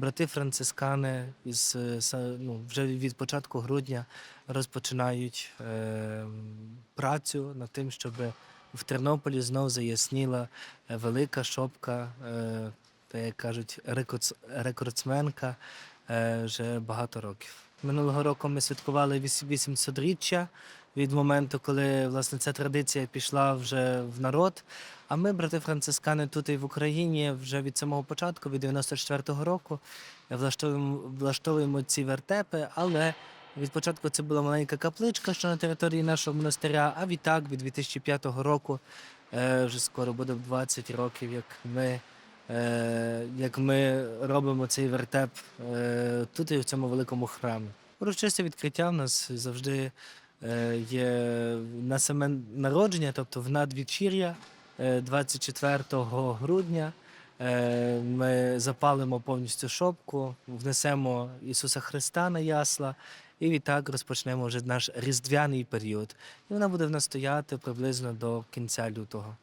брати францискани із е, ну, вже від початку грудня розпочинають е, працю над тим, щоб в Тернополі знов заясніла е, велика шопка, е, та як кажуть, рекордс- рекордсменка е, вже багато років. Минулого року ми святкували 800-річчя від моменту, коли власне ця традиція пішла вже в народ. А ми, брати францискани, тут і в Україні вже від самого початку, від 94-го року, влаштовуємо, влаштовуємо ці вертепи, але від початку це була маленька капличка, що на території нашого монастиря, а відтак, від 2005 року, е, вже скоро буде 20 років, як ми, як ми робимо цей вертеп е, тут і в цьому великому храмі. Урочисте відкриття в нас завжди е, є на саме народження, тобто в надвечір'я, е, 24 грудня. Е, Ми запалимо повністю шопку, внесемо Ісуса Христа на ясла, і відтак розпочнемо вже наш різдвяний період. І вона буде в нас стояти приблизно до кінця лютого.